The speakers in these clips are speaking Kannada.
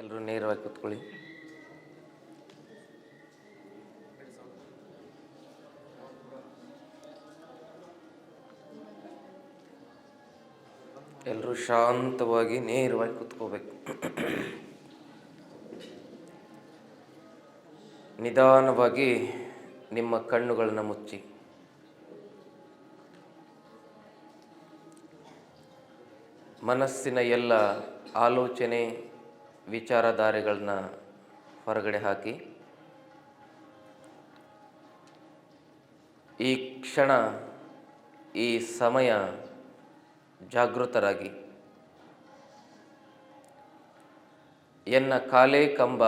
ಎಲ್ಲರೂ ನೇರವಾಗಿ ಕೂತ್ಕೊಳ್ಳಿ. ಎಲ್ಲರೂ ಶಾಂತವಾಗಿ ನೇರವಾಗಿ ಕೂತ್ಕೋಬೇಕು. ನಿಧಾನವಾಗಿ ನಿಮ್ಮ ಕಣ್ಣುಗಳನ್ನು ಮುಚ್ಚಿ. ಮನಸ್ಸಿನ ಎಲ್ಲ ಆಲೋಚನೆ ವಿಚಾರಧಾರೆಗಳನ್ನ ಹೊರಗಡೆ ಹಾಕಿ, ಈ ಕ್ಷಣ, ಈ ಸಮಯ ಜಾಗೃತರಾಗಿ, ಎನ್ನ ಕಾಲೇ ಕಂಬ,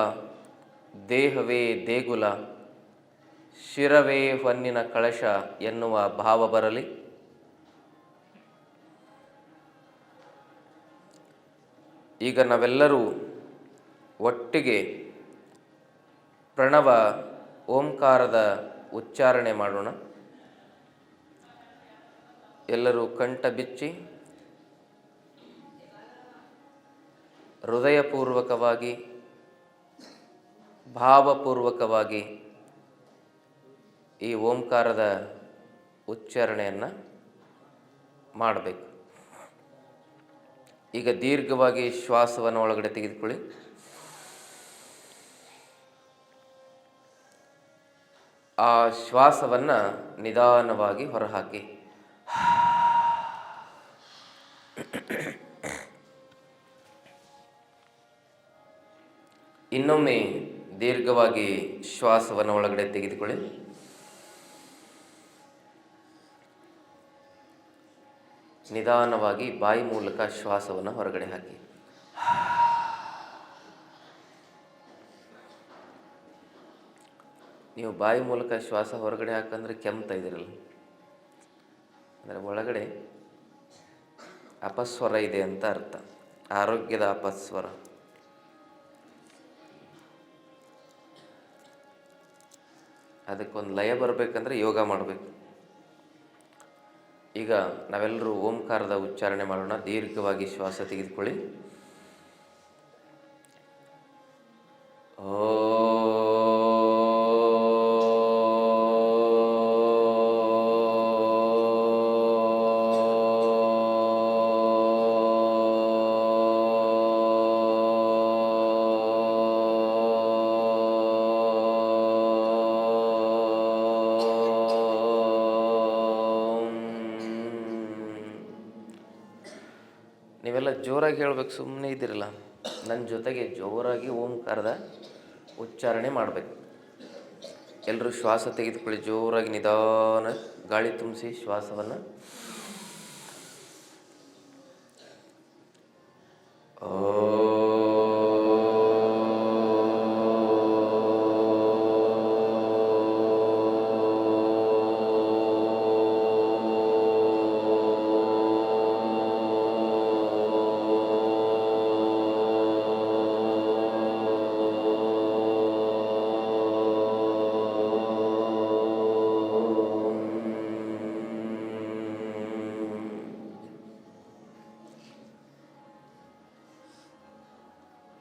ದೇಹವೇ ದೇಗುಲ, ಶಿರವೇ ಹೊನ್ನಿನ ಕಳಶ ಎನ್ನುವ ಭಾವ ಬರಲಿ. ಈಗ ನಾವೆಲ್ಲರೂ ಒಟ್ಟಿಗೆ ಪ್ರಣವ ಓಂಕಾರದ ಉಚ್ಚಾರಣೆ ಮಾಡೋಣ. ಎಲ್ಲರೂ ಕಂಠ ಬಿಚ್ಚಿ, ಹೃದಯಪೂರ್ವಕವಾಗಿ, ಭಾವಪೂರ್ವಕವಾಗಿ ಈ ಓಂಕಾರದ ಉಚ್ಚಾರಣೆಯನ್ನು ಮಾಡಬೇಕು. ಈಗ ದೀರ್ಘವಾಗಿ ಶ್ವಾಸವನ್ನು ಒಳಗಡೆ ತೆಗೆದುಕೊಳ್ಳಿ. ಆ ಶ್ವಾಸವನ್ನು ನಿಧಾನವಾಗಿ ಹೊರಹಾಕಿ. ಇನ್ನೊಮ್ಮೆ ದೀರ್ಘವಾಗಿ ಶ್ವಾಸವನ್ನು ಒಳಗಡೆ ತೆಗೆದುಕೊಳ್ಳಿ. ನಿಧಾನವಾಗಿ ಬಾಯಿ ಮೂಲಕ ಶ್ವಾಸವನ್ನು ಹೊರಗಡೆ ಹಾಕಿ. ನೀವು ಬಾಯಿ ಮೂಲಕ ಶ್ವಾಸ ಹೊರಗಡೆ ಹಾಕಂದ್ರೆ ಕೆಮ್ತಾ ಇದ್ದೀರಲ್ಲ ಅಂದರೆ ಒಳಗಡೆ ಅಪಸ್ವರ ಇದೆ ಅಂತ ಅರ್ಥ. ಆರೋಗ್ಯದ ಅಪಸ್ವರ. ಅದಕ್ಕೊಂದು ಲಯ ಬರಬೇಕಂದ್ರೆ ಯೋಗ ಮಾಡಬೇಕು. ಈಗ ನಾವೆಲ್ಲರೂ ಓಂಕಾರದ ಉಚ್ಚಾರಣೆ ಮಾಡೋಣ. ದೀರ್ಘವಾಗಿ ಶ್ವಾಸ ತೆಗೆದುಕೊಳ್ಳಿ. ನೀವೆಲ್ಲ ಜೋರಾಗಿ ಹೇಳ್ಬೇಕು ಸುಮ್ಮನೆ ಇದ್ದಿರಲ್ಲ. ನನ್ನ ಜೊತೆಗೆ ಜೋರಾಗಿ ಓಂಕಾರದ ಉಚ್ಚಾರಣೆ ಮಾಡಬೇಕು. ಎಲ್ಲರೂ ಶ್ವಾಸ ತೆಗೆದುಕೊಳ್ಳಿ, ಜೋರಾಗಿ ನಿಧಾನ ಗಾಳಿ ತುಂಬಿಸಿ ಶ್ವಾಸವನ್ನು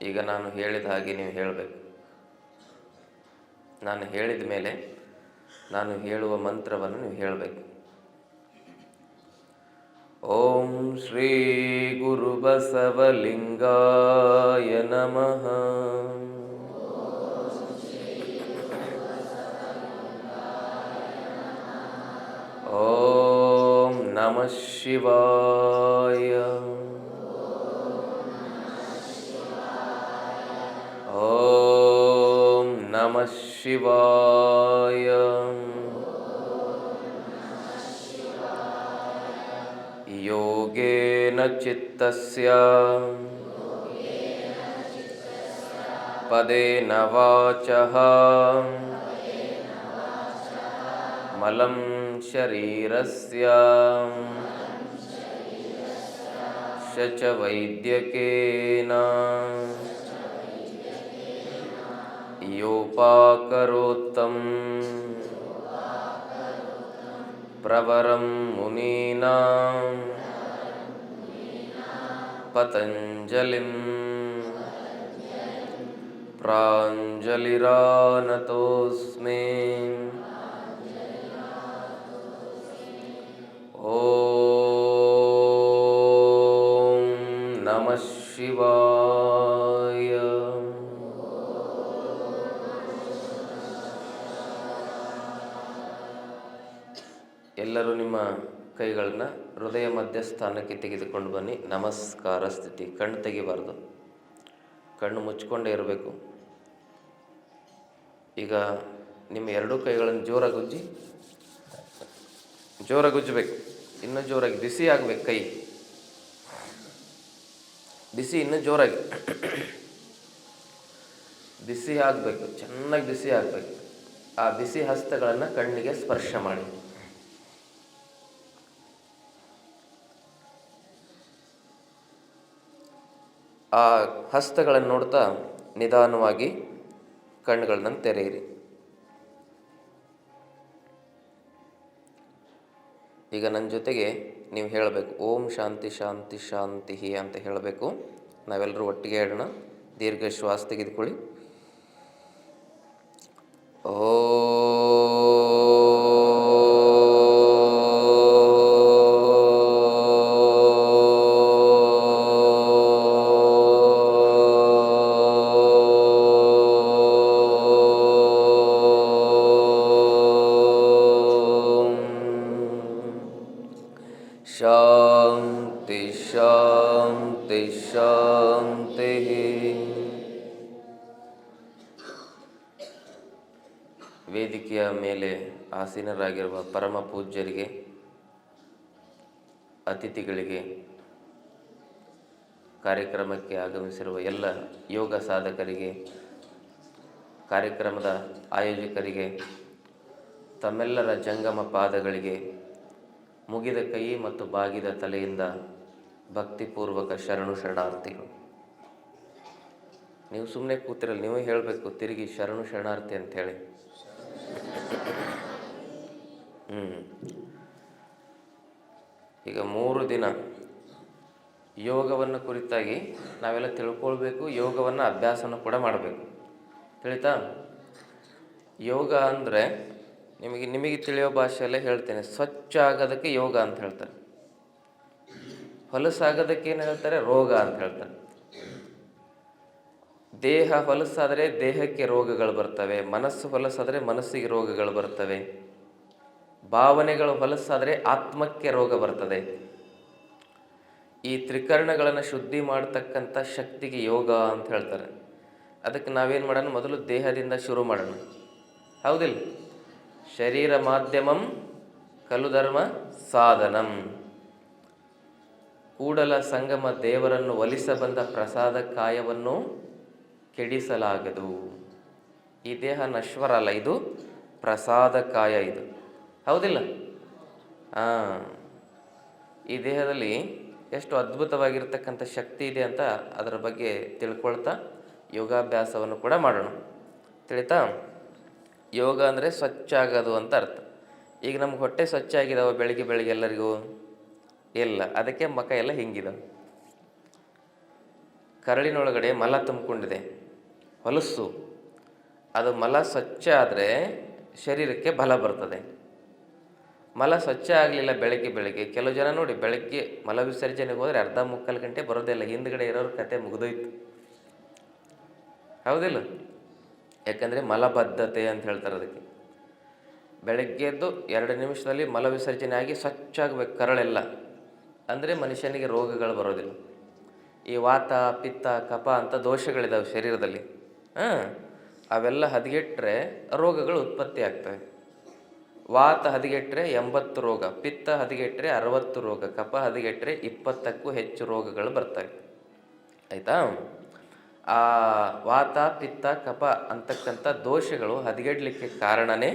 ಈಗ ನಾನು ಹೇಳಿದ ಹಾಗೆ ನೀವು ಹೇಳಬೇಕು. ನಾನು ಹೇಳಿದ ಮೇಲೆ ನಾನು ಹೇಳುವ ಮಂತ್ರವನ್ನು ನೀವು ಹೇಳಬೇಕು. ಓಂ ಶ್ರೀ ಗುರು ಬಸವಲಿಂಗಾಯ ನಮಃ. ಓಂ ನಮಃ ಶಿವಾಯ. शिवाय। योगेन चित्तस्य। पदेन वाचः। मलं शरीरस्य। श च वैद्यकेन। योपाकरोत्तं प्रवरं मुनीनां। पतञ्जलिं। प्राञ्जलिरानतोऽस्मि। ॐ ಕೈಗಳನ್ನ ಹೃದಯ ಮಧ್ಯ ಸ್ಥಾನಕ್ಕೆ ತೆಗೆದುಕೊಂಡು ಬನ್ನಿ. ನಮಸ್ಕಾರ ಸ್ಥಿತಿ. ಕಣ್ಣು ತೆಗಿಬಾರ್ದು. ಕಣ್ಣು ಮುಚ್ಕೊಂಡೇ ಇರಬೇಕು. ಈಗ ನಿಮ್ಮ ಎರಡೂ ಕೈಗಳನ್ನು ಜೋರಾಗಿ ಉಜ್ಜಿ. ಜೋರಾಗಿ ಉಜ್ಜಬೇಕು. ಇನ್ನೂ ಜೋರಾಗಿ. ಬಿಸಿ ಆಗಬೇಕು ಕೈ. ಬಿಸಿ ಇನ್ನೂ ಜೋರಾಗಿ. ಬಿಸಿ ಆಗಬೇಕು. ಚೆನ್ನಾಗಿ ಬಿಸಿ ಆಗಬೇಕು. ಆ ಬಿಸಿ ಹಸ್ತಗಳನ್ನು ಕಣ್ಣಿಗೆ ಸ್ಪರ್ಶ ಮಾಡಿ. ಆ ಹಸ್ತಗಳನ್ನು ನೋಡ್ತಾ ನಿಧಾನವಾಗಿ ಕಣ್ಣುಗಳನ್ನ ತೆರೆಯಿರಿ. ಈಗ ನನ್ನ ಜೊತೆಗೆ ನೀವು ಹೇಳಬೇಕು, ಓಂ ಶಾಂತಿ ಶಾಂತಿ ಶಾಂತಿ ಅಂತ ಹೇಳಬೇಕು. ನಾವೆಲ್ಲರೂ ಒಟ್ಟಿಗೆ ಹೇಳೋಣ ದೀರ್ಘ ಶ್ವಾಸ ತೆಗೆದುಕೊಳ್ಳಿ. ಶಾಂತಿ ಆಸೀನರಾಗಿರುವ ಪರಮ ಪೂಜ್ಯರಿಗೆ, ಅತಿಥಿಗಳಿಗೆ ಕಾರ್ಯಕ್ರಮಕ್ಕೆ ಆಗಮಿಸಿರುವ ಎಲ್ಲ ಯೋಗ ಸಾಧಕರಿಗೆ, ಕಾರ್ಯಕ್ರಮದ ಆಯೋಜಕರಿಗೆ, ತಮ್ಮೆಲ್ಲರ ಜಂಗಮ ಪಾದಗಳಿಗೆ, ಮುಗಿದ ಕೈ ಮತ್ತು ಬಾಗಿದ ತಲೆಯಿಂದ ಭಕ್ತಿಪೂರ್ವಕ ಶರಣು ಶರಣಾರ್ಥಿಗಳು. ನೀವು ಸುಮ್ಮನೆ ಕೂತಿರಲ್ಲ, ನೀವೇ ಹೇಳಬೇಕು, ತಿರುಗಿ ಶರಣು ಶರಣಾರ್ಥಿ ಅಂಥೇಳಿ. ಈಗ ಮೂರು ದಿನ ಯೋಗವನ್ನು ಕುರಿತಾಗಿ ನಾವೆಲ್ಲ ತಿಳ್ಕೊಳ್ಬೇಕು, ಯೋಗವನ್ನು ಅಭ್ಯಾಸನ ಕೂಡ ಮಾಡಬೇಕು. ತಿಳಿತಾ? ಯೋಗ ಅಂದರೆ ನಿಮಗೆ ನಿಮಗೆ ತಿಳಿಯೋ ಭಾಷೆಯಲ್ಲೇ ಹೇಳ್ತೇನೆ ಸ್ವಚ್ಛ ಆಗೋದಕ್ಕೆ ಯೋಗ ಅಂತ ಹೇಳ್ತಾರೆ. ಹೊಲಸಾಗೋದಕ್ಕೆ ಏನು ಹೇಳ್ತಾರೆ? ರೋಗ ಅಂತ ಹೇಳ್ತಾರೆ. ದೇಹ ಹೊಲಸಾದರೆ ದೇಹಕ್ಕೆ ರೋಗಗಳು ಬರ್ತವೆ, ಮನಸ್ಸು ಹೊಲಸಾದರೆ ಮನಸ್ಸಿಗೆ ರೋಗಗಳು ಬರ್ತವೆ. ಭಾವನೆಗಳು ಹೊಲಸಾದರೆ ಆತ್ಮಕ್ಕೆ ರೋಗ ಬರ್ತದೆ. ಈ ತ್ರಿಕರಣಗಳನ್ನು ಶುದ್ಧಿ ಮಾಡ್ತಕ್ಕಂಥ ಶಕ್ತಿಗೆ ಯೋಗ ಅಂತ ಹೇಳ್ತಾರೆ. ಅದಕ್ಕೆ ನಾವೇನು ಮಾಡೋಣ? ಮೊದಲು ದೇಹದಿಂದ ಶುರು ಮಾಡೋಣ. ಹೌದಿಲ್ಲ? ಶರೀರ ಮಾಧ್ಯಮಂ, ಕಲು ಧರ್ಮ, ಸಾಧನಂ. ಕೂಡಲ ಸಂಗಮ ದೇವರನ್ನು ಒಲಿಸಬಂದ ಪ್ರಸಾದ ಕಾಯವನ್ನು ಕೆಡಿಸಲಾಗದು. ಈ ದೇಹ ನಶ್ವರ ಅಲ್ಲ ಇದು ಪ್ರಸಾದ ಕಾಯ ಇದು. ಹೌದಿಲ್ಲ? ಹಾಂ ಈ ದೇಹದಲ್ಲಿ ಎಷ್ಟು ಅದ್ಭುತವಾಗಿರ್ತಕ್ಕಂಥ ಶಕ್ತಿ ಇದೆ ಅಂತ ಅದರ ಬಗ್ಗೆ ತಿಳ್ಕೊಳ್ತಾ ಯೋಗಾಭ್ಯಾಸವನ್ನು ಕೂಡ ಮಾಡೋಣ. ತಿಳಿತಾ? ಯೋಗ ಅಂದರೆ ಸ್ವಚ್ಛ ಆಗೋದು ಅಂತ ಅರ್ಥ. ಈಗ ನಮ್ಗೆ ಹೊಟ್ಟೆ ಸ್ವಚ್ಛ ಆಗಿದಾವೆ ಬೆಳಿಗ್ಗೆ ಬೆಳಿಗ್ಗೆ ಎಲ್ಲರಿಗೂ? ಇಲ್ಲ, ಅದಕ್ಕೆ ಮಕ ಎಲ್ಲ ಹಿಂಗಿದಾವೆ ಕರಳಿನೊಳಗಡೆ ಮಲ ತುಂಬಿಕೊಂಡಿದೆ. ಹೊಲಸು. ಅದು ಮಲ ಸ್ವಚ್ಛ ಆದರೆ ಶರೀರಕ್ಕೆ ಬಲ ಬರ್ತದೆ. ಮಲ ಸ್ವಚ್ಛ ಆಗಲಿಲ್ಲ ಬೆಳಗ್ಗೆ ಬೆಳಗ್ಗೆ. ಕೆಲವು ಜನ ನೋಡಿ ಬೆಳಗ್ಗೆ ಮಲ ವಿಸರ್ಜನೆಗೆ ಹೋದರೆ ಅರ್ಧ ಮುಕ್ಕಾಲು ಗಂಟೆ ಬರೋದಿಲ್ಲ ಹಿಂದ್ಗಡೆ ಇರೋರ ಕತೆ ಮುಗಿದೋಯ್ತು. ಹೌದಿಲ್ಲ? ಯಾಕಂದರೆ ಮಲಬದ್ಧತೆ ಅಂತ ಹೇಳ್ತಾರೆ ಅದಕ್ಕೆ. ಬೆಳಗ್ಗೆ ಎದ್ದು ಎರಡು ನಿಮಿಷದಲ್ಲಿ ಮಲ ವಿಸರ್ಜನೆ ಆಗಿ ಸ್ವಚ್ಛ ಆಗಬೇಕು ಕರಳೆಲ್ಲ. ಅಂದರೆ ಮನುಷ್ಯನಿಗೆ ರೋಗಗಳು ಬರೋದಿಲ್ಲ. ಈ ವಾತ, ಪಿತ್ತ ಕಪ ಅಂತ ದೋಷಗಳಿದ್ದಾವೆ ಶರೀರದಲ್ಲಿ. ಹಾಂ, ಅವೆಲ್ಲ ಹದಗೆಟ್ಟರೆ ರೋಗಗಳು ಉತ್ಪತ್ತಿ ಆಗ್ತವೆ. ವಾತ ಹದಿಗೆಟ್ಟರೆ ಎಂಬತ್ತು ರೋಗ, ಪಿತ್ತ ಹದಿಗೆಟ್ಟರೆ ಅರವತ್ತು ರೋಗ, ಕಫ ಹದಿಗೆಟ್ಟರೆ ಇಪ್ಪತ್ತಕ್ಕೂ ಹೆಚ್ಚು ರೋಗಗಳು ಬರ್ತವೆ. ಆಯಿತಾ? ಆ ವಾತ, ಪಿತ್ತ, ಕಫ ಅಂತಕ್ಕಂಥ ದೋಷಗಳು ಹದಗೆಡಲಿಕ್ಕೆ ಕಾರಣನೇ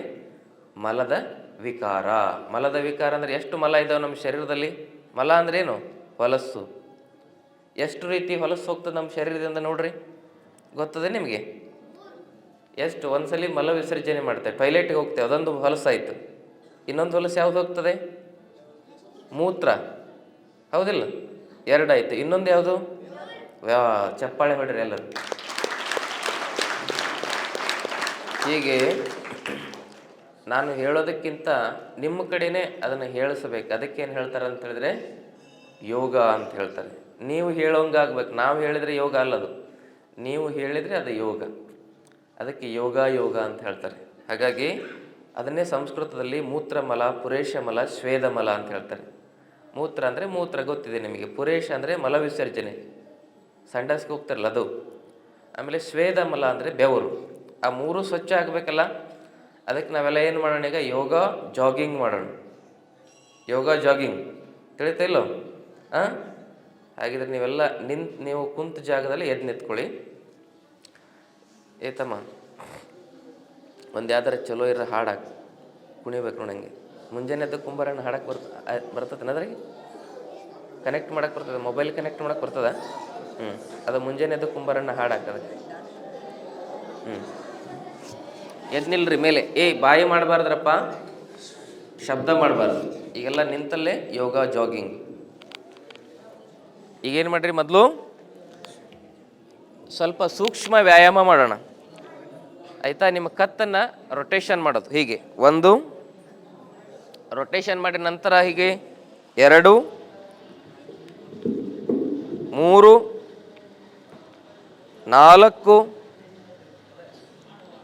ಮಲದ ವಿಕಾರ. ಮಲದ ವಿಕಾರ ಅಂದರೆ ಎಷ್ಟು ಮಲ ಇದಾವೆ ನಮ್ಮ ಶರೀರದಲ್ಲಿ? ಮಲ ಅಂದ್ರೇನು ಹೊಲಸ್ಸು ಎಷ್ಟು ರೀತಿ ಹೊಲಸು ಹೋಗ್ತದೆ ನಮ್ಮ ಶರೀರದಿಂದ ನೋಡ್ರಿ? ಗೊತ್ತದೆ ನಿಮಗೆ? ಎಷ್ಟು, ಒಂದ್ಸಲಿ ಮಲ ವಿಸರ್ಜನೆ ಮಾಡ್ತೇವೆ ಟೈಲೆಟ್ಗೆ ಹೋಗ್ತೇವೆ, ಅದೊಂದು ಹೊಲಸಾಯಿತು ಇನ್ನೊಂದು ಹೊಲಸ ಯಾವ್ದು ಹೋಗ್ತದೆ? ಮೂತ್ರ. ಹೌದಿಲ್ಲ? ಎರಡಾಯ್ತು. ಇನ್ನೊಂದು ಯಾವುದು? ಚಪ್ಪಾಳೆ ಹೊಡ್ರಿ ಎಲ್ಲರೂ. ಹೀಗೆ ನಾನು ಹೇಳೋದಕ್ಕಿಂತ ನಿಮ್ಮ ಕಡೆನೇ ಅದನ್ನು ಹೇಳಿಸ್ಬೇಕು. ಅದಕ್ಕೇನು ಹೇಳ್ತಾರೆ ಅಂತ ಹೇಳಿದ್ರೆ, ಯೋಗ ಅಂತ ಹೇಳ್ತಾರೆ. ನೀವು ಹೇಳೋಂಗಾಗ್ಬೇಕು. ನಾವು ಹೇಳಿದರೆ ಯೋಗ ಅಲ್ಲದು. ನೀವು ಹೇಳಿದರೆ ಅದು ಯೋಗ. ಅದಕ್ಕೆ ಯೋಗ ಯೋಗ ಅಂತ ಹೇಳ್ತಾರೆ. ಹಾಗಾಗಿ ಅದನ್ನೇ ಸಂಸ್ಕೃತದಲ್ಲಿ ಮೂತ್ರಮಲ, ಪುರೇಶಮಲ, ಶ್ವೇದಮಲ ಅಂತ ಹೇಳ್ತಾರೆ. ಮೂತ್ರ ಅಂದರೆ ಮೂತ್ರ ಗೊತ್ತಿದೆ ನಿಮಗೆ. ಪುರೇಶ ಅಂದರೆ ಮಲ ವಿಸರ್ಜನೆ. ಸಂಡಾಸ್ಗೆ ಹೋಗ್ತಾರಲ್ಲ ಅದು. ಆಮೇಲೆ ಶ್ವೇದಮಲ ಅಂದರೆ ಬೆವರು. ಆ ಮೂರು ಸ್ವಚ್ಛ ಆಗಬೇಕಲ್ಲ. ಅದಕ್ಕೆ ನಾವೆಲ್ಲ ಏನು ಮಾಡೋಣ ಈಗ? ಯೋಗ, ಜಾಗಿಂಗ್ ಮಾಡೋಣ. ಯೋಗ, ಜಾಗಿಂಗ್. ತಿಳಿತಾ ಇಲ್ಲೋ? ಹಾಂ ಹಾಗಿದ್ರೆ ನೀವೆಲ್ಲ ನಿಂತು, ನೀವು ಕುಂತ ಜಾಗದಲ್ಲಿ ಎದ್ದು ನಿಂತ್ಕೊಳ್ಳಿ. ಏತಮ್ಮ ಒಂದು ಯಾವ್ದಾರ ಚಲೋ ಇರೋ ಹಾಡು ಹಾಕಿ, ಕುಣಿಬೇಕು ನೋಡಂಗೆ ಮುಂಜಾನೆ ಎದ್ದು ಕುಂಬಾರಣ್ಣ ಹಾಡಕ್ಕೆ ಬರ್ತ ಬರ್ತದೆ ಅದ್ರಾಗೆ? ಕನೆಕ್ಟ್ ಮಾಡಕ್ಕೆ ಬರ್ತದೆ ಮೊಬೈಲ್ ಕನೆಕ್ಟ್ ಮಾಡಕ್ಕೆ ಬರ್ತದ? ಹ್ಞೂ ಅದು ಮುಂಜಾನೆ ಎದ್ದು ಕುಂಬಾರಣ್ಣ ಹಾಡು ಹಾಕದ ಹ್ಞೂ ಎದ್ನಿಲ್ರಿ ಮೇಲೆ. ಏಯ್ ಬಾಯಿ ಮಾಡಬಾರ್ದ್ರಪ್ಪ, ಶಬ್ದ ಮಾಡಬಾರ್ದು. ಈಗೆಲ್ಲ ನಿಂತಲ್ಲೇ ಯೋಗ ಜಾಗಿಂಗ್ ಈಗೇನು ಮಾಡ್ರಿ ಮೊದಲು? ಸ್ವಲ್ಪ ಸೂಕ್ಷ್ಮ ವ್ಯಾಯಾಮ ಮಾಡೋಣ. ಆಯಿತಾ? ನಿಮ್ಮ ಕತ್ತನ್ನು ರೊಟೇಷನ್ ಮಾಡೋದು. ಹೀಗೆ. ಒಂದು ರೊಟೇಷನ್ ಮಾಡಿದ ನಂತರ ಹೀಗೆ. ಎರಡು, ಮೂರು, ನಾಲ್ಕು,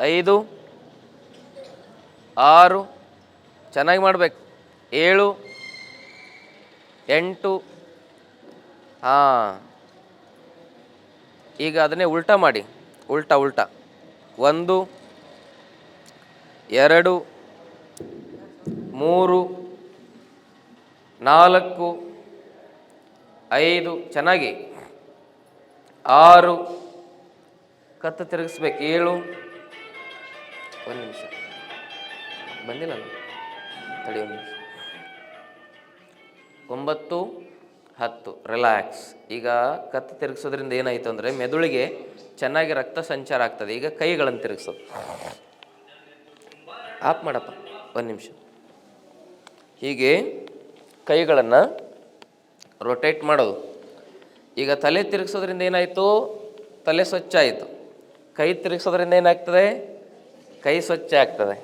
ಐದು, ಆರು, ಚೆನ್ನಾಗಿ ಮಾಡಬೇಕು. ಏಳು, ಎಂಟು, ಹಾಂ. ಈಗ ಅದನ್ನೇ ಉಲ್ಟಾ ಮಾಡಿ. ಉಲ್ಟಾ ಉಲ್ಟಾ. ಒಂದು, ಎರಡು, ಮೂರು, ನಾಲ್ಕು, ಐದು, ಚೆನ್ನಾಗಿ. ಆರು, ಕತ್ತು ತಿರುಗಿಸ್ಬೇಕು. ಏಳು, ಒಂದು ನಿಮಿಷ. ಬಂದಿಲ್ಲ ತಡಿ ಒಂದು ನಿಮಿಷ. ಒಂಬತ್ತು ಹತ್ತು ರಿಲ್ಯಾಕ್ಸ್ ಈಗ ಕತ್ತು ತಿರುಗಿಸೋದ್ರಿಂದ ಏನಾಯಿತು ಅಂದರೆ ಮೆದುಳಿಗೆ ಚೆನ್ನಾಗಿ ರಕ್ತ ಸಂಚಾರ ಆಗ್ತದೆ. ಈಗ ಕೈಗಳನ್ನು ತಿರುಗಿಸೋದು. ಆಪ್ ಮಾಡಪ್ಪ, ಒಂದು ನಿಮಿಷ. ಹೀಗೆ ಕೈಗಳನ್ನು ರೊಟೇಟ್ ಮಾಡೋದು. ಈಗ ತಲೆ ತಿರುಗಿಸೋದ್ರಿಂದ ಏನಾಯಿತು? ತಲೆ ಸ್ವಚ್ಛ ಆಯಿತು. ಕೈ ತಿರುಗಿಸೋದ್ರಿಂದ ಏನಾಗ್ತದೆ? ಕೈ ಸ್ವಚ್ಛ ಆಗ್ತದೆ.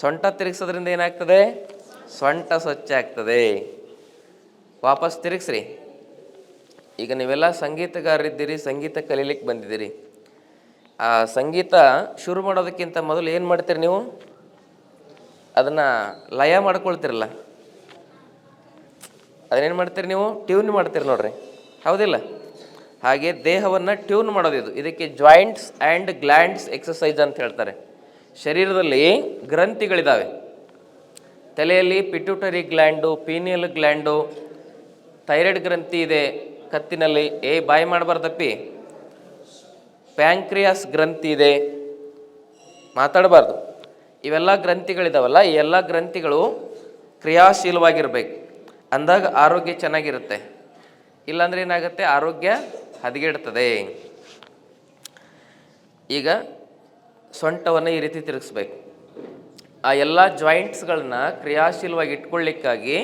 ಸೊಂಟ ತಿರುಗಿಸೋದ್ರಿಂದ ಏನಾಗ್ತದೆ? ಸೊಂಟ ಸ್ವಚ್ಛ ಆಗ್ತದೆ. ವಾಪಸ್ ತಿರುಗಿಸ್ರಿ. ಈಗ ನೀವೆಲ್ಲ ಸಂಗೀತಗಾರರಿದ್ದೀರಿ, ಸಂಗೀತ ಕಲೀಲಿಕ್ಕೆ ಬಂದಿದ್ದೀರಿ. ಆ ಸಂಗೀತ ಶುರು ಮಾಡೋದಕ್ಕಿಂತ ಮೊದಲು ಏನು ಮಾಡ್ತೀರಿ ನೀವು? ಅದನ್ನು ಲಯ ಮಾಡ್ಕೊಳ್ತಿರಲ್ಲ. ಅದನ್ನೇನು ಮಾಡ್ತೀರಿ ನೀವು? ಟ್ಯೂನ್ ಮಾಡ್ತೀರಿ ನೋಡ್ರಿ. ಹೌದಿಲ್ಲ? ಹಾಗೆ ದೇಹವನ್ನು ಟ್ಯೂನ್ ಮಾಡೋದು ಇದು. ಇದಕ್ಕೆ ಜಾಯಿಂಟ್ಸ್ ಆ್ಯಂಡ್ ಗ್ಲ್ಯಾಂಡ್ಸ್ ಎಕ್ಸಸೈಸ್ ಅಂತ ಹೇಳ್ತಾರೆ. ಶರೀರದಲ್ಲಿ ಗ್ರಂಥಿಗಳಿದ್ದಾವೆ ತಲೆಯಲ್ಲಿ pituitary gland, pineal gland thyroid ಗ್ರಂಥಿ ಇದೆ ಕತ್ತಿನಲ್ಲಿ. ಏ, ಬಾಯಿ ಮಾಡಬಾರ್ದಪ್ಪಿ. ಪ್ಯಾಂಕ್ರಿಯಾಸ್ ಗ್ರಂಥಿ ಇದೆ. ಮಾತಾಡಬಾರ್ದು. ಇವೆಲ್ಲ ಗ್ರಂಥಿಗಳಿದಾವಲ್ಲ, ಈ ಎಲ್ಲ ಗ್ರಂಥಿಗಳು ಕ್ರಿಯಾಶೀಲವಾಗಿರ್ಬೇಕು. ಅಂದಾಗ ಆರೋಗ್ಯ ಚೆನ್ನಾಗಿರುತ್ತೆ. ಇಲ್ಲಾಂದ್ರೆ ಏನಾಗುತ್ತೆ? ಆರೋಗ್ಯ ಹದಗೆಡ್ತದೆ. ಈಗ ಸೊಂಟವನ್ನು ಈ ರೀತಿ ತಿರುಗಿಸ್ಬೇಕು. ಆ ಎಲ್ಲ ಜಾಯಿಂಟ್ಸ್ಗಳನ್ನ ಕ್ರಿಯಾಶೀಲವಾಗಿ ಇಟ್ಕೊಳ್ಳಿಕ್ಕಾಗಿ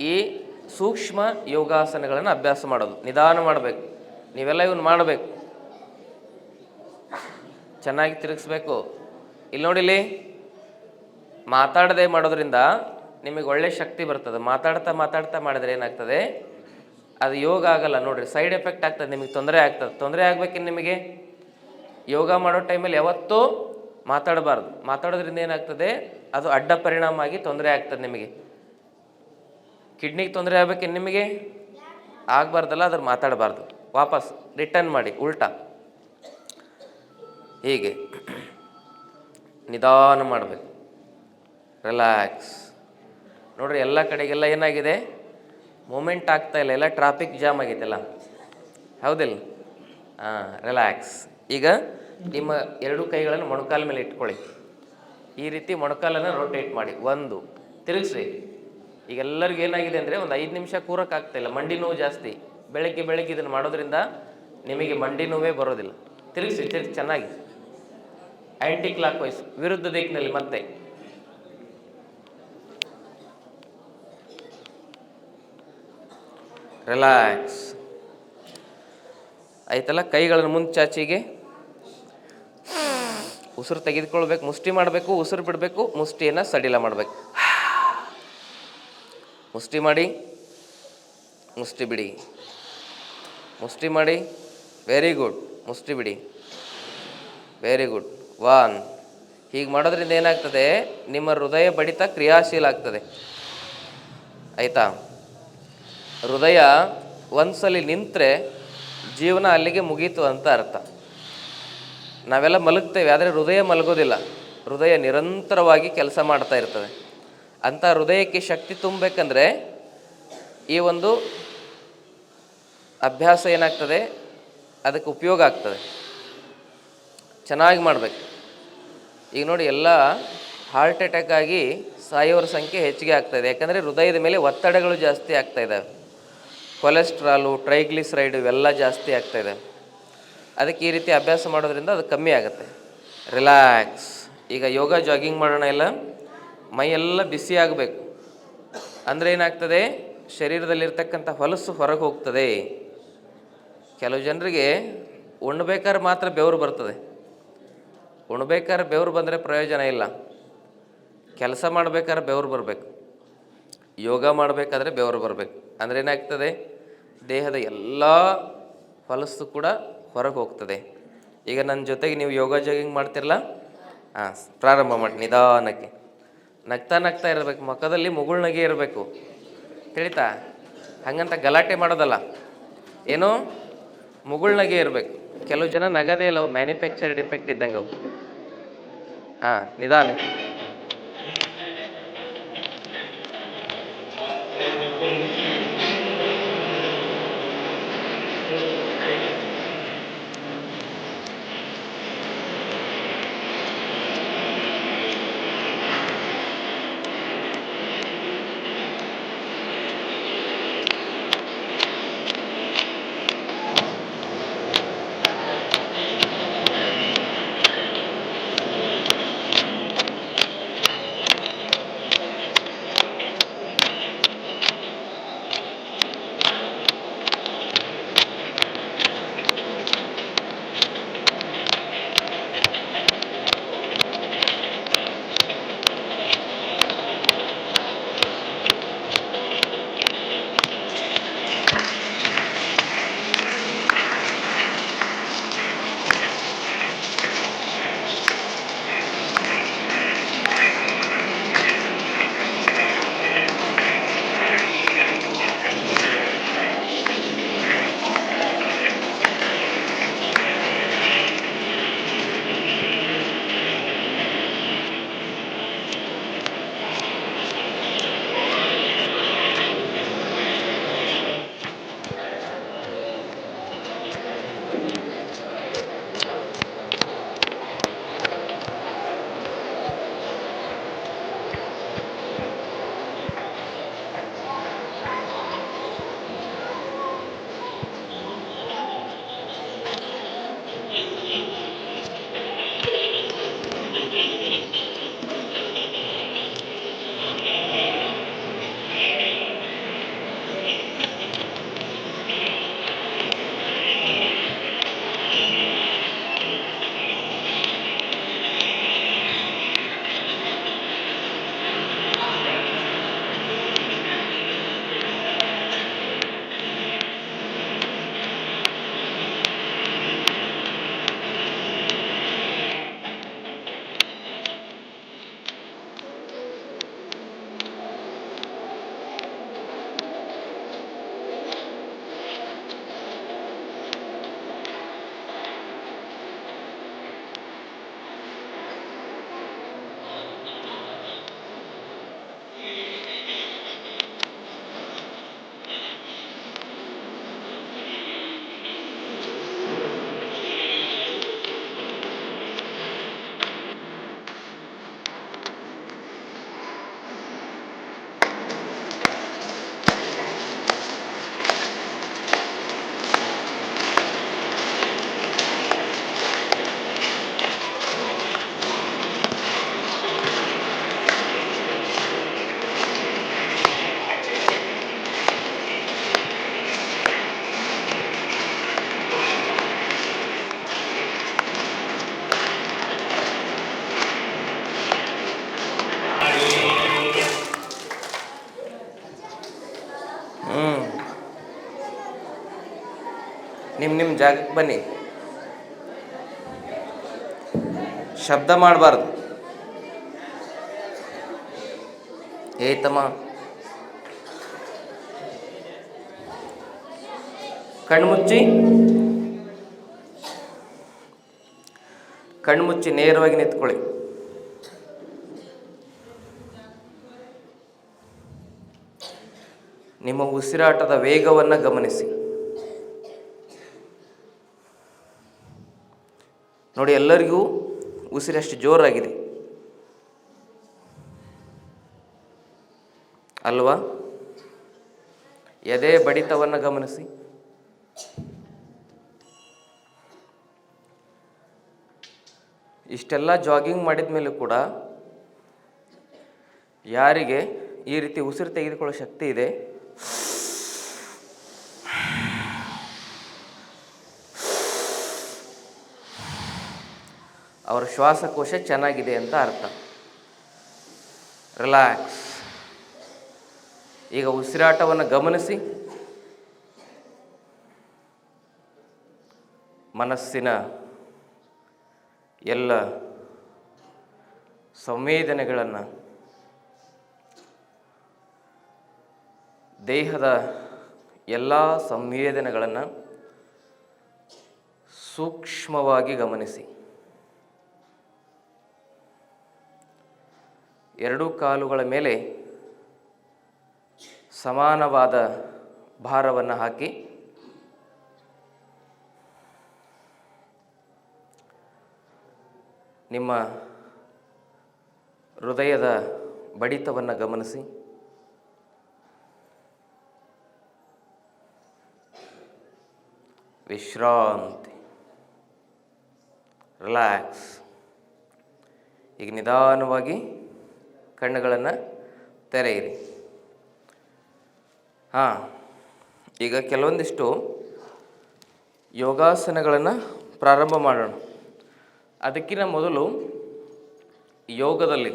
ಈ ಸೂಕ್ಷ್ಮ ಯೋಗಾಸನಗಳನ್ನು ಅಭ್ಯಾಸ ಮಾಡೋದು. ನಿಧಾನ ಮಾಡಬೇಕು. ನೀವೆಲ್ಲ ಇವನು ಮಾಡಬೇಕು. ಚೆನ್ನಾಗಿ ತಿರುಗಿಸ್ಬೇಕು. ಇಲ್ಲಿ ನೋಡಿಲಿ ಮಾತಾಡದೆ ಮಾಡೋದ್ರಿಂದ ನಿಮಗೆ ಒಳ್ಳೆ ಶಕ್ತಿ ಬರ್ತದೆ. ಮಾತಾಡ್ತಾ ಮಾತಾಡ್ತಾ ಮಾಡಿದ್ರೆ ಏನಾಗ್ತದೆ? ಅದು ಯೋಗ ಆಗಲ್ಲ. ನೋಡ್ರಿ, ಸೈಡ್ ಎಫೆಕ್ಟ್ ಆಗ್ತದೆ. ನಿಮಗೆ ತೊಂದರೆ ಆಗ್ತದೆ. ತೊಂದರೆ ಆಗ್ಬೇಕಿನ್ ನಿಮಗೆ? ಯೋಗ ಮಾಡೋ ಟೈಮಲ್ಲಿ ಯಾವತ್ತೂ ಮಾತಾಡಬಾರ್ದು. ಮಾತಾಡೋದ್ರಿಂದ ಏನಾಗ್ತದೆ? ಅದು ಅಡ್ಡ ಪರಿಣಾಮ ಆಗಿ ತೊಂದರೆ ಆಗ್ತದೆ ನಿಮಗೆ. ಕಿಡ್ನಿಗೆ ತೊಂದರೆ ಆಗ್ಬೇಕೇನು ನಿಮಗೆ? ಆಗಬಾರ್ದಲ್ಲ ಅದ್ರ ಮಾತಾಡಬಾರ್ದು. ವಾಪಸ್ ರಿಟರ್ನ್ ಮಾಡಿ, ಉಲ್ಟಾ. ಹೀಗೆ. ನಿಧಾನ ಮಾಡಬೇಕು. ರಿಲ್ಯಾಕ್ಸ್ ನೋಡ್ರಿ, ಎಲ್ಲ ಕಡೆಗೆಲ್ಲ ಏನಾಗಿದೆ? ಮೂಮೆಂಟ್ ಆಗ್ತಾ ಇಲ್ಲ. ಎಲ್ಲ ಟ್ರಾಫಿಕ್ ಜಾಮ್ ಆಗೈತಲ್ಲ. ಹೌದಿಲ್ಲ? ಹಾಂ ರಿಲ್ಯಾಕ್ಸ್ ಈಗ ನಿಮ್ಮ ಎರಡು ಕೈಗಳನ್ನು ಮೊಣಕಾಲ ಮೇಲೆ ಇಟ್ಕೊಳ್ಳಿ. ಈ ರೀತಿ ಮೊಣಕಾಲನ್ನು ರೊಟೇಟ್ ಮಾಡಿ. ಒಂದು, ತಿರುಗಿಸ್ರಿ. ಈಗ ಎಲ್ಲರಿಗೂ ಏನಾಗಿದೆ ಅಂದರೆ ಒಂದು ಐದು ನಿಮಿಷ ಕೂರಕ್ಕಾಗ್ತಾಯಿಲ್ಲ ಮಂಡಿ ನೋವು ಜಾಸ್ತಿ. ಬೆಳಗ್ಗೆ ಬೆಳಗ್ಗೆ ಇದನ್ನು ಮಾಡೋದ್ರಿಂದ ನಿಮಗೆ ಮಂಡಿ ನೋವೇ ಬರೋದಿಲ್ಲ. ತಿರುಗಿಸಿ ತಿರುಗಿ ಚೆನ್ನಾಗಿ. ಆ್ಯಂಟಿ ಕ್ಲಾಕ್ ವೈಸ್ ವಿರುದ್ಧ ದಿಕ್ಕಿನಲ್ಲಿ ಮತ್ತೆ. ರಿಲ್ಯಾಕ್ಸ್ ಆಯ್ತಲ್ಲ, ಕೈಗಳನ್ನು ಮುಂದೆ ಚಾಚಿಗೆ ಉಸಿರು ತೆಗೆದುಕೊಳ್ಬೇಕು, ಮುಷ್ಟಿ ಮಾಡಬೇಕು, ಉಸಿರು ಬಿಡಬೇಕು, ಮುಷ್ಟಿಯನ್ನು ಸಡಿಲ ಮಾಡಬೇಕು. ಮುಷ್ಟಿ ಮಾಡಿ, ಮುಷ್ಟಿ ಬಿಡಿ. ಮುಷ್ಟಿ ಮಾಡಿ ವೆರಿ ಗುಡ್ ಮುಷ್ಟಿ ಬಿಡಿ. ವೆರಿ ಗುಡ್ ವಾನ್ ಹೀಗೆ ಮಾಡೋದ್ರಿಂದ ಏನಾಗ್ತದೆ? ನಿಮ್ಮ ಹೃದಯ ಬಡಿತ ಕ್ರಿಯಾಶೀಲ ಆಗ್ತದೆ. ಆಯಿತಾ? ಹೃದಯ ಒಂದ್ಸಲಿ ನಿಂತರೆ ಜೀವನ ಅಲ್ಲಿಗೆ ಮುಗೀತು ಅಂತ ಅರ್ಥ. ನಾವೆಲ್ಲ ಮಲಗ್ತೇವೆ, ಆದರೆ ಹೃದಯ ಮಲಗೋದಿಲ್ಲ. ಹೃದಯ ನಿರಂತರವಾಗಿ ಕೆಲಸ ಮಾಡ್ತಾ ಇರ್ತದೆ. ಅಂಥ ಹೃದಯಕ್ಕೆ ಶಕ್ತಿ ತುಂಬಬೇಕಂದ್ರೆ ಈ ಒಂದು ಅಭ್ಯಾಸ ಏನಾಗ್ತದೆ? ಅದಕ್ಕೆ ಉಪಯೋಗ ಆಗ್ತದೆ. ಚೆನ್ನಾಗಿ ಮಾಡಬೇಕು. ಈಗ ನೋಡಿ ಎಲ್ಲ ಹಾರ್ಟ್ ಅಟ್ಯಾಕ್ ಆಗಿ ಸಾಯೋರ ಸಂಖ್ಯೆ ಹೆಚ್ಚಿಗೆ ಆಗ್ತಾಯಿದೆ ಯಾಕಂದರೆ ಹೃದಯದ ಮೇಲೆ ಒತ್ತಡಗಳು ಜಾಸ್ತಿ ಆಗ್ತಾ ಇದ್ದಾವೆ ಕೊಲೆಸ್ಟ್ರಾಲು ಟ್ರೈಗ್ಲಿಸರೈಡ್ ಇವೆಲ್ಲ ಜಾಸ್ತಿ ಆಗ್ತಾಯಿದೆ ಅದಕ್ಕೆ ಈ ರೀತಿ ಅಭ್ಯಾಸ ಮಾಡೋದ್ರಿಂದ ಅದು ಕಮ್ಮಿ ಆಗುತ್ತೆ. ರಿಲ್ಯಾಕ್ಸ್ ಈಗ ಯೋಗ ಜಾಗಿಂಗ್ ಮಾಡೋಣ ಎಲ್ಲ. ಮೈ ಎಲ್ಲ ಬಿಸಿ ಆಗಬೇಕು. ಅಂದರೆ ಏನಾಗ್ತದೆ? ಶರೀರದಲ್ಲಿರ್ತಕ್ಕಂಥ ಹೊಲಸು ಹೊರಗೆ ಹೋಗ್ತದೆ. ಕೆಲವು ಜನರಿಗೆ ಉಣ್ಬೇಕಾದ್ರೆ ಮಾತ್ರ ಬೆವರು ಬರ್ತದೆ. ಉಣ್ಬೇಕಾದ್ರೆ ಬೆವರು ಬಂದರೆ ಪ್ರಯೋಜನ ಇಲ್ಲ. ಕೆಲಸ ಮಾಡಬೇಕಾದ್ರೆ ಬೆವರು ಬರಬೇಕು. ಯೋಗ ಮಾಡಬೇಕಾದ್ರೆ ಬೆವರು ಬರಬೇಕು. ಅಂದರೆ ಏನಾಗ್ತದೆ? ದೇಹದ ಎಲ್ಲ ಹೊಲಸು ಕೂಡ ಹೊರಗೆ ಹೋಗ್ತದೆ. ಈಗ ನನ್ನ ಜೊತೆಗೆ ನೀವು ಯೋಗ ಜಾಗಿಂಗ್ ಮಾಡ್ತಿರಲ್ಲ ಹಾಂ, ಪ್ರಾರಂಭ ಮಾಡಿ ನಿಧಾನಕ್ಕೆ. ನಗ್ತಾ ನಗ್ತಾ ಇರಬೇಕು, ಮುಖದಲ್ಲಿ ಮುಗುಳ್ನಗೆ ಇರಬೇಕು. ತಿಳಿತಾ? ಹಂಗಂತ ಗಲಾಟೆ ಮಾಡೋದಲ್ಲ. ಏನು? ಮುಗುಳ್ನಗೆ ಇರಬೇಕು. ಕೆಲವು ಜನ ನಗದೇ ಇಲ್ಲ ಮ್ಯಾನುಫ್ಯಾಕ್ಚರ್ಡ್ ಡಿಫೆಕ್ಟ್ ಇದ್ದಂಗೆ ಅವು. ಹಾಂ, ನಿಧಾನ. ನಿಮ್ಮ ಜಾಗಕ್ಕೆ ಬನ್ನಿ. ಶಬ್ದ ಮಾಡಬಾರ್ದು. ಏ ತಮ್ಮ. ಕಣ್ಮುಚ್ಚಿ ಕಣ್ಮುಚ್ಚಿ ನೇರವಾಗಿ ನಿಂತ್ಕೊಳ್ಳಿ. ನಿಮ್ಮ ಉಸಿರಾಟದ ವೇಗವನ್ನು ಗಮನಿಸಿ. ನೋಡಿ, ಎಲ್ಲರಿಗೂ ಉಸಿರಷ್ಟು ಜೋರಾಗಿದೆ. ಅಲ್ವಾ? ಎದೆ ಬಡಿತವನ್ನು ಗಮನಿಸಿ. ಇಷ್ಟೆಲ್ಲ ಜಾಗಿಂಗ್ ಮಾಡಿದ ಮೇಲೂ ಕೂಡ ಯಾರಿಗೆ ಈ ರೀತಿ ಉಸಿರು ತೆಗೆದುಕೊಳ್ಳೋ ಶಕ್ತಿ ಇದೆ? ಅವರ ಶ್ವಾಸಕೋಶ ಚೆನ್ನಾಗಿದೆ ಅಂತ ಅರ್ಥ. ರಿಲ್ಯಾಕ್ಸ್ ಈಗ ಉಸಿರಾಟವನ್ನು ಗಮನಿಸಿ. ಮನಸ್ಸಿನ ಎಲ್ಲ ಸಂವೇದನೆಗಳನ್ನು ದೇಹದ ಎಲ್ಲ ಸಂವೇದನೆಗಳನ್ನು ಸೂಕ್ಷ್ಮವಾಗಿ ಗಮನಿಸಿ. ಎರಡೂ ಕಾಲುಗಳ ಮೇಲೆ ಸಮಾನವಾದ ಭಾರವನ್ನು ಹಾಕಿ ನಿಮ್ಮ ಹೃದಯದ ಬಡಿತವನ್ನು ಗಮನಿಸಿ. ವಿಶ್ರಾಂತಿ. ರಿಲ್ಯಾಕ್ಸ್. ಈಗ ನಿಧಾನವಾಗಿ ಕಣ್ಣುಗಳನ್ನು ತೆರೆಯಿರಿ. ಹಾಂ, ಈಗ ಕೆಲವೊಂದಿಷ್ಟು ಯೋಗಾಸನಗಳನ್ನು ಪ್ರಾರಂಭ ಮಾಡೋಣ. ಅದಕ್ಕಿಂತ ಮೊದಲು ಯೋಗದಲ್ಲಿ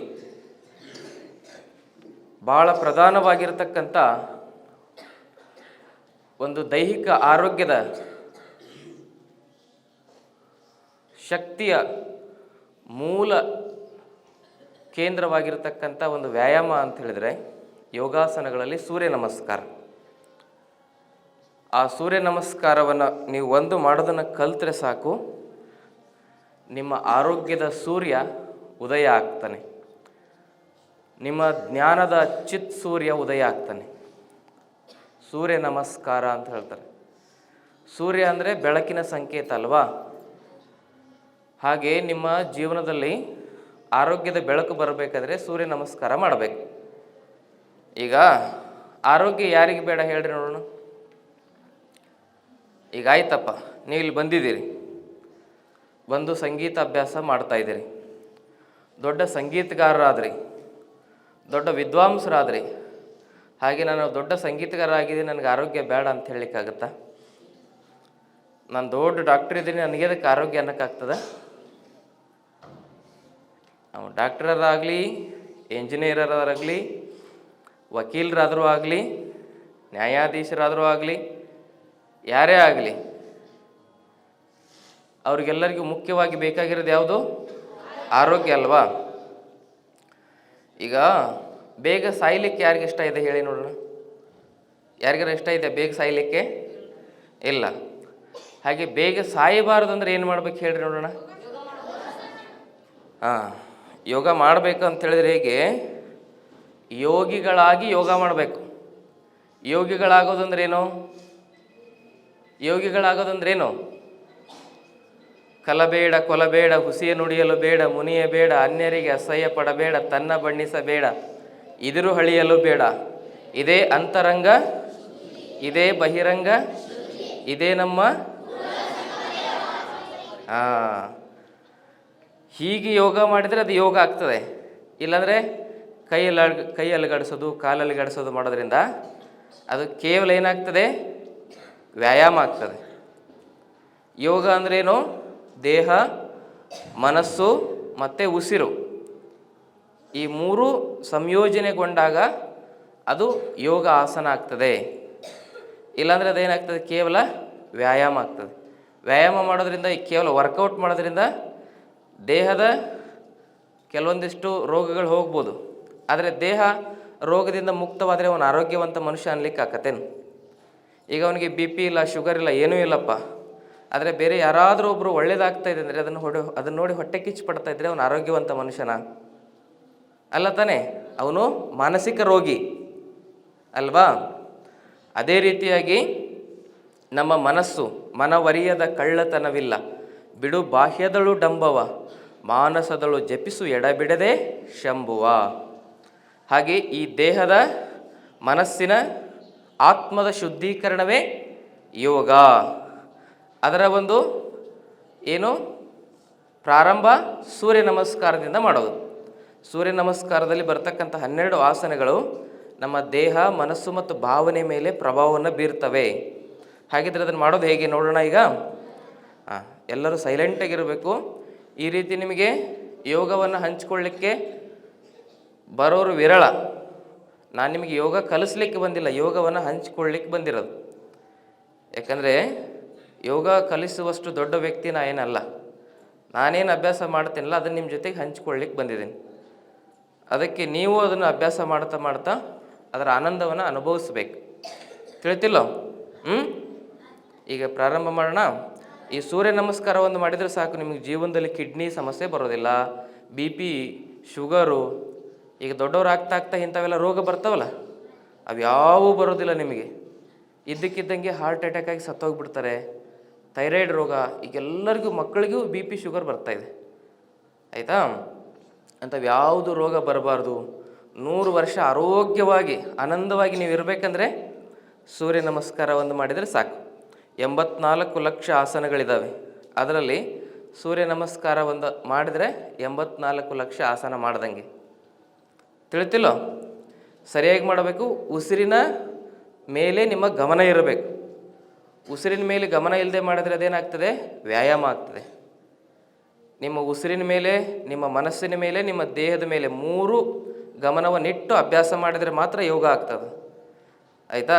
ಭಾಳ ಪ್ರಧಾನವಾಗಿರತಕ್ಕಂಥ ಒಂದು ದೈಹಿಕ ಆರೋಗ್ಯದ ಶಕ್ತಿಯ ಮೂಲ ಕೇಂದ್ರವಾಗಿರತಕ್ಕಂಥ ಒಂದು ವ್ಯಾಯಾಮ ಅಂತ ಹೇಳಿದರೆ ಯೋಗಾಸನಗಳಲ್ಲಿ ಸೂರ್ಯ ನಮಸ್ಕಾರ. ಆ ಸೂರ್ಯ ನಮಸ್ಕಾರವನ್ನು ನೀವು ಒಂದು ಮಾಡೋದನ್ನು ಕಲ್ತ್ರೆ ಸಾಕು. ನಿಮ್ಮ ಆರೋಗ್ಯದ ಸೂರ್ಯ ಉದಯ ಆಗ್ತಾನೆ. ನಿಮ್ಮ ಜ್ಞಾನದ ಚಿತ್ ಸೂರ್ಯ ಉದಯ ಆಗ್ತಾನೆ. ಸೂರ್ಯ ನಮಸ್ಕಾರ ಅಂತ ಹೇಳ್ತಾರೆ. ಸೂರ್ಯ ಅಂದರೆ ಬೆಳಕಿನ ಸಂಕೇತ ಅಲ್ವಾ? ಹಾಗೆ ನಿಮ್ಮ ಜೀವನದಲ್ಲಿ ಆರೋಗ್ಯದ ಬೆಳಕು ಬರಬೇಕಾದ್ರೆ ಸೂರ್ಯ ನಮಸ್ಕಾರ ಮಾಡಬೇಕು. ಈಗ ಆರೋಗ್ಯ ಯಾರಿಗೆ ಬೇಡ ಹೇಳ್ರಿ ನೋಡೋಣ. ಈಗ ಆಯ್ತಪ್ಪ ನೀವು ಇಲ್ಲಿ ಬಂದಿದ್ದೀರಿ. ಬಂದು ಸಂಗೀತ ಅಭ್ಯಾಸ ಮಾಡ್ತಾ ಇದ್ದೀರಿ. ದೊಡ್ಡ ಸಂಗೀತಗಾರರಾದ್ರಿ, ದೊಡ್ಡ ವಿದ್ವಾಂಸರಾದ್ರಿ. ಹಾಗೆ ನಾನು ದೊಡ್ಡ ಸಂಗೀತಗಾರ ಆಗಿದ್ದೀನಿ ನನಗೆ ಆರೋಗ್ಯ ಬೇಡ ಅಂತ ಹೇಳಲಿಕ್ಕಾಗತ್ತಾ? ನಾನು ದೊಡ್ಡ ಡಾಕ್ಟರ್ ಇದ್ದೀನಿ, ನನಗೆ ಅದಕ್ಕೆ ಆರೋಗ್ಯ ಅನ್ನೋಕ್ಕಾಗ್ತದೆ? ನಾವು ಡಾಕ್ಟರರಾಗಲಿ ಇಂಜಿನಿಯರರಾಗಲಿ ವಕೀಲರಾದರೂ ಆಗಲಿ, ನ್ಯಾಯಾಧೀಶರಾದರೂ ಆಗಲಿ, ಯಾರೇ ಆಗಲಿ, ಅವ್ರಿಗೆಲ್ಲರಿಗೂ ಮುಖ್ಯವಾಗಿ ಬೇಕಾಗಿರೋದು ಯಾವುದು? ಆರೋಗ್ಯ ಅಲ್ವಾ? ಈಗ ಬೇಗ ಸಾಯ್ಲಿಕ್ಕೆ ಯಾರಿಗೆ ಇಷ್ಟ ಇದೆ ಹೇಳಿ ನೋಡೋಣ. ಯಾರಿಗಾರ ಇಷ್ಟ ಇದೆ ಬೇಗ ಸಾಯ್ಲಿಕ್ಕೆ? ಇಲ್ಲ. ಹಾಗೆ ಬೇಗ ಸಾಯಬಾರದು ಅಂದ್ರೆ ಏನು ಮಾಡ್ಬೇಕು ಹೇಳ್ರಿ ನೋಡೋಣ? ಹಾಂ. ಯೋಗ ಮಾಡಬೇಕು ಅಂತ ಹೇಳಿದ್ರೆ ಹೇಗೆ? ಯೋಗಿಗಳಾಗಿ ಯೋಗ ಮಾಡಬೇಕು. ಯೋಗಿಗಳಾಗೋದಂದ್ರೇನು? ಯೋಗಿಗಳಾಗೋದಂದ್ರೇನು? ಕಲಬೇಡ, ಕೊಲಬೇಡ, ಹುಸಿಯ ನುಡಿಯಲು ಬೇಡ, ಮುನಿಯ ಬೇಡ, ಅನ್ಯರಿಗೆ ಅಸಹ್ಯ ಪಡಬೇಡ, ತನ್ನ ಬಣ್ಣಿಸಬೇಡ, ಇದಿರು ಹಳಿಯಲು ಬೇಡ. ಇದೇ ಅಂತರಂಗ, ಇದೇ ಬಹಿರಂಗ, ಇದೇ ನಮ್ಮ ಹಾಂ ಹೀಗೆ ಯೋಗ ಮಾಡಿದರೆ ಅದು ಯೋಗ ಆಗ್ತದೆ. ಇಲ್ಲಾಂದರೆ ಕೈಯಲ್ಲಿ ಅಳ್ ಕೈ ಗಡಿಸೋದು ಕಾಲಲ್ಲಿ ಗಡಿಸೋದು ಮಾಡೋದ್ರಿಂದ ಅದು ಕೇವಲ ಏನಾಗ್ತದೆ? ವ್ಯಾಯಾಮ ಆಗ್ತದೆ. ಯೋಗ ಅಂದ್ರೇನು? ದೇಹ, ಮನಸ್ಸು ಮತ್ತು ಉಸಿರು. ಈ ಮೂರು ಸಂಯೋಜನೆಗೊಂಡಾಗ ಅದು ಯೋಗ ಆಸನ ಆಗ್ತದೆ. ಇಲ್ಲಾಂದರೆ ಅದೇನಾಗ್ತದೆ? ಕೇವಲ ವ್ಯಾಯಾಮ ಆಗ್ತದೆ. ವ್ಯಾಯಾಮ ಮಾಡೋದ್ರಿಂದ ಈ ಕೇವಲ ವರ್ಕೌಟ್ ಮಾಡೋದ್ರಿಂದ ದೇಹದ ಕೆಲವೊಂದಿಷ್ಟು ರೋಗಗಳು ಹೋಗ್ಬೋದು. ಆದರೆ ದೇಹ ರೋಗದಿಂದ ಮುಕ್ತವಾದರೆ ಅವನು ಆರೋಗ್ಯವಂತ ಮನುಷ್ಯ ಅನ್ಲಿಕ್ಕೆ ಈಗ ಅವನಿಗೆ ಬಿ ಪಿ ಇಲ್ಲ ಶುಗರ್ ಇಲ್ಲ, ಏನೂ ಇಲ್ಲಪ್ಪ. ಆದರೆ ಬೇರೆ ಯಾರಾದರೂ ಒಬ್ಬರು ಒಳ್ಳೇದಾಗ್ತಾ ಇದೆ ಅಂದರೆ ಅದನ್ನು ಹೊಡೆ, ಅದನ್ನು ನೋಡಿ ಹೊಟ್ಟೆ ಕಿಚ್ಚು ಪಡ್ತಾ ಇದ್ದರೆ ಅವನು ಆರೋಗ್ಯವಂತ ಮನುಷ್ಯನ? ಅಲ್ಲ ತಾನೇ, ಅವನು ಮಾನಸಿಕ ರೋಗಿ. ಅಲ್ವಾ? ಅದೇ ರೀತಿಯಾಗಿ ನಮ್ಮ ಮನಸ್ಸು ಮನವರಿಯದ ಕಳ್ಳತನವಿಲ್ಲ. ಬಿಡು ಬಾಹ್ಯದಳು ಡಂಬವ, ಮಾನಸದಳು ಜಪಿಸು ಎಡಬಿಡದೆ ಶಂಭುವ. ಹಾಗೆ ಈ ದೇಹದ ಮನಸ್ಸಿನ ಆತ್ಮದ ಶುದ್ಧೀಕರಣವೇ ಯೋಗ. ಅದರ ಒಂದು ಏನು? ಪ್ರಾರಂಭ ಸೂರ್ಯ ನಮಸ್ಕಾರದಿಂದ ಮಾಡೋದು. ಸೂರ್ಯ ನಮಸ್ಕಾರದಲ್ಲಿ ಬರ್ತಕ್ಕಂಥ ಹನ್ನೆರಡು ಆಸನಗಳು ನಮ್ಮ ದೇಹ, ಮನಸ್ಸು ಮತ್ತು ಭಾವನೆ ಮೇಲೆ ಪ್ರಭಾವವನ್ನು ಬೀರ್ತವೆ. ಹಾಗಿದ್ರೆ ಅದನ್ನು ಮಾಡೋದು ಹೇಗೆ ನೋಡೋಣ ಈಗ? ಹಾಂ ಎಲ್ಲರೂ ಸೈಲೆಂಟಾಗಿರಬೇಕು ಈ ರೀತಿ ನಿಮಗೆ ಯೋಗವನ್ನು ಹಂಚಿಕೊಳ್ಳಿಕ್ಕೆ ಬರೋರು ವಿರಳ. ನಾನು ನಿಮಗೆ ಯೋಗ ಕಲಿಸ್ಲಿಕ್ಕೆ ಬಂದಿಲ್ಲ, ಯೋಗವನ್ನು ಹಂಚಿಕೊಳ್ಳಿಕ್ಕೆ ಬಂದಿರೋದು. ಯಾಕಂದರೆ ಯೋಗ ಕಲಿಸುವಷ್ಟು ದೊಡ್ಡ ವ್ಯಕ್ತಿ ನಾ ಏನಲ್ಲ. ನಾನೇನು ಅಭ್ಯಾಸ ಮಾಡ್ತೀನಲ್ಲ, ಅದನ್ನು ನಿಮ್ಮ ಜೊತೆಗೆ ಹಂಚ್ಕೊಳ್ಳಿಕ್ಕೆ ಬಂದಿದ್ದೀನಿ. ಅದಕ್ಕೆ ನೀವು ಅದನ್ನು ಅಭ್ಯಾಸ ಮಾಡ್ತಾ ಮಾಡ್ತಾ ಅದರ ಆನಂದವನ್ನು ಅನುಭವಿಸ್ಬೇಕು. ತಿಳಿತಿಲ್ಲೋ? ಹ್ಞೂ ಈಗ ಪ್ರಾರಂಭ ಮಾಡೋಣ. ಈ ಸೂರ್ಯ ನಮಸ್ಕಾರವನ್ನು ಮಾಡಿದರೆ ಸಾಕು, ನಿಮಗೆ ಜೀವನದಲ್ಲಿ ಕಿಡ್ನಿ ಸಮಸ್ಯೆ ಬರೋದಿಲ್ಲ ಬಿ ಪಿ ಶುಗರು ಈಗ ದೊಡ್ಡವ್ರು ಆಗ್ತಾ ಆಗ್ತಾ ಇಂಥವೆಲ್ಲ ರೋಗ ಬರ್ತಾವಲ್ಲ ಅವ್ಯಾವೂ ಬರೋದಿಲ್ಲ ನಿಮಗೆ. ಇದ್ದಕ್ಕಿದ್ದಂಗೆ ಹಾರ್ಟ್ ಅಟ್ಯಾಕ್ ಆಗಿ ಸತ್ತೋಗ್ಬಿಡ್ತಾರೆ ಥೈರಾಯ್ಡ್ ರೋಗ, ಈಗೆಲ್ಲರಿಗೂ ಮಕ್ಕಳಿಗೂ ಬಿ ಪಿ ಶುಗರ್ ಬರ್ತಾ ಇದೆ. ಆಯಿತಾ? ಅಂಥವ್ಯಾವುದು ರೋಗ ಬರಬಾರ್ದು. ನೂರು ವರ್ಷ ಆರೋಗ್ಯವಾಗಿ, ಆನಂದವಾಗಿ ನೀವು ಇರಬೇಕಂದ್ರೆ ಸೂರ್ಯ ನಮಸ್ಕಾರವನ್ನು ಮಾಡಿದರೆ ಸಾಕು. ಎಂಬತ್ನಾಲ್ಕು ಲಕ್ಷ ಆಸನಗಳಿದ್ದಾವೆ. ಅದರಲ್ಲಿ ಸೂರ್ಯ ನಮಸ್ಕಾರ ಒಂದು ಮಾಡಿದರೆ ಎಂಬತ್ನಾಲ್ಕು ಲಕ್ಷ ಆಸನ ಮಾಡ್ದಂಗೆ. ತಿಳಿತಿಲ್ಲೋ? ಸರಿಯಾಗಿ ಮಾಡಬೇಕು. ಉಸಿರಿನ ಮೇಲೆ ನಿಮ್ಮ ಗಮನ ಇರಬೇಕು. ಉಸಿರಿನ ಮೇಲೆ ಗಮನ ಇಲ್ಲದೆ ಮಾಡಿದರೆ ಅದೇನಾಗ್ತದೆ? ವ್ಯಾಯಾಮ ಆಗ್ತದೆ. ನಿಮ್ಮ ಉಸಿರಿನ ಮೇಲೆ, ನಿಮ್ಮ ಮನಸ್ಸಿನ ಮೇಲೆ, ನಿಮ್ಮ ದೇಹದ ಮೇಲೆ ಮೂರು ಗಮನವನ್ನಿಟ್ಟು ಅಭ್ಯಾಸ ಮಾಡಿದರೆ ಮಾತ್ರ ಯೋಗ ಆಗ್ತದೆ. ಆಯಿತಾ?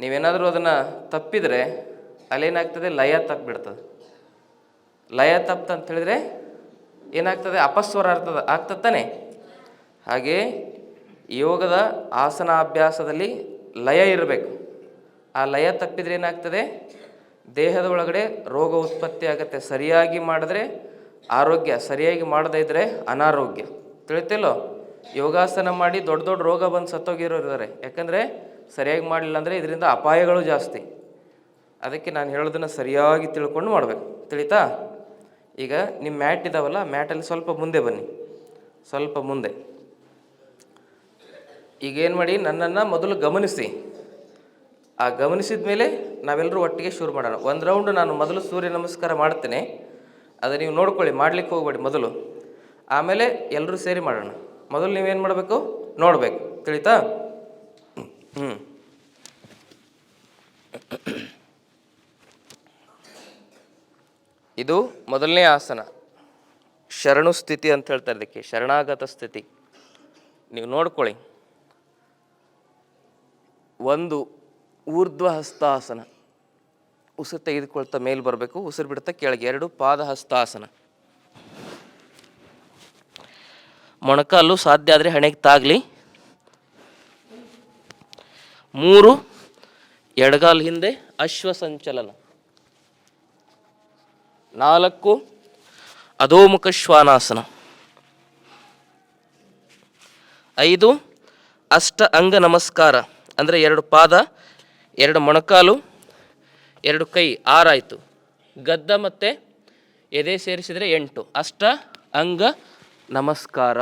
ನೀವೇನಾದರೂ ಅದನ್ನು ತಪ್ಪಿದರೆ ಅಲ್ಲೇನಾಗ್ತದೆ? ಲಯ ತಪ್ಪಿಬಿಡ್ತದೆ ಲಯ ತಪ್ಪು ಅಂತ ಹೇಳಿದ್ರೆ ಏನಾಗ್ತದೆ? ಅಪಸ್ವರ ಆಗ್ತದೆ ತಾನೆ? ಹಾಗೆ ಯೋಗದ ಆಸನ ಅಭ್ಯಾಸದಲ್ಲಿ ಲಯ ಇರಬೇಕು. ಆ ಲಯ ತಪ್ಪಿದರೆ ಏನಾಗ್ತದೆ? ದೇಹದ ಒಳಗಡೆ ರೋಗ ಉತ್ಪತ್ತಿ ಆಗುತ್ತೆ. ಸರಿಯಾಗಿ ಮಾಡಿದ್ರೆ ಆರೋಗ್ಯ, ಸರಿಯಾಗಿ ಮಾಡದೇ ಇದ್ದರೆ ಅನಾರೋಗ್ಯ. ತಿಳಿತಿಲ್ಲೋ ಯೋಗಾಸನ ಮಾಡಿ ದೊಡ್ಡ ದೊಡ್ಡ ರೋಗ ಬಂದು ಸತ್ತೋಗಿರೋರು ಇದ್ದಾರೆ ಯಾಕಂದರೆ ಸರಿಯಾಗಿ ಮಾಡಲಿಲ್ಲ ಅಂದರೆ ಇದರಿಂದ ಅಪಾಯಗಳು ಜಾಸ್ತಿ. ಅದಕ್ಕೆ ನಾನು ಹೇಳೋದನ್ನು ಸರಿಯಾಗಿ ತಿಳ್ಕೊಂಡು ಮಾಡಬೇಕು. ತಿಳಿತಾ? ಈಗ ನಿಮ್ಮ ಮ್ಯಾಟ್ ಇದಾವಲ್ಲ, ಮ್ಯಾಟಲ್ಲಿ ಸ್ವಲ್ಪ ಮುಂದೆ ಬನ್ನಿ. ಸ್ವಲ್ಪ ಮುಂದೆ. ಈಗೇನು ಮಾಡಿ, ನನ್ನನ್ನು ಮೊದಲು ಗಮನಿಸಿ. ಆ ಗಮನಿಸಿದ ಮೇಲೆ ನಾವೆಲ್ಲರೂ ಒಟ್ಟಿಗೆ ಶುರು ಮಾಡೋಣ. ಒಂದು ರೌಂಡ್ ನಾನು ಮೊದಲು ಸೂರ್ಯ ನಮಸ್ಕಾರ ಮಾಡ್ತೇನೆ. ಅದು ನೀವು ನೋಡ್ಕೊಳ್ಳಿ, ಮಾಡ್ಲಿಕ್ಕೆ ಹೋಗ್ಬೇಡಿ ಮೊದಲು. ಆಮೇಲೆ ಎಲ್ಲರೂ ಸೇರಿ ಮಾಡೋಣ. ಮೊದಲು ನೀವೇನು ಮಾಡಬೇಕು? ನೋಡಬೇಕು. ತಿಳಿತಾ? ಇದು ಮೊದಲನೇ ಆಸನ. ಶರಣು ಸ್ಥಿತಿ ಅಂತ ಹೇಳ್ತಾರೆ ಇದಕ್ಕೆ, ಶರಣಾಗತ ಸ್ಥಿತಿ. ನೀವು ನೋಡ್ಕೊಳ್ಳಿ. ಒಂದು ಊರ್ಧ್ವ ಹಸ್ತಾಸನ ಉಸಿರು ತೆಗೆದುಕೊಳ್ತಾ ಮೇಲೆ ಬರಬೇಕು, ಉಸಿರು ಬಿಡ್ತಾ ಕೆಳಗೆ. ಎರಡು ಪಾದ ಹಸ್ತಾಸನ ಮೊಣಕಾಲು ಸಾಧ್ಯ ಆದರೆ ಹಣೆಗೆ ತಾಗಲಿ. ಮೂರು, ಎಡಗಾಲು ಹಿಂದೆ ಅಶ್ವ ಸಂಚಲನ. ನಾಲ್ಕು, ಅಧೋಮುಖ ಶ್ವಾನಾಸನ. ಐದು, ಅಷ್ಟ ಅಂಗ ನಮಸ್ಕಾರ, ಅಂದರೆ ಎರಡು ಪಾದ, ಎರಡು ಮೊಣಕಾಲು, ಎರಡು ಕೈ ಆರಾಯಿತು. ಗದ್ದ ಮತ್ತು ಎದೆ ಸೇರಿಸಿದರೆ ಎಂಟು. ಅಷ್ಟ ಅಂಗ ನಮಸ್ಕಾರ.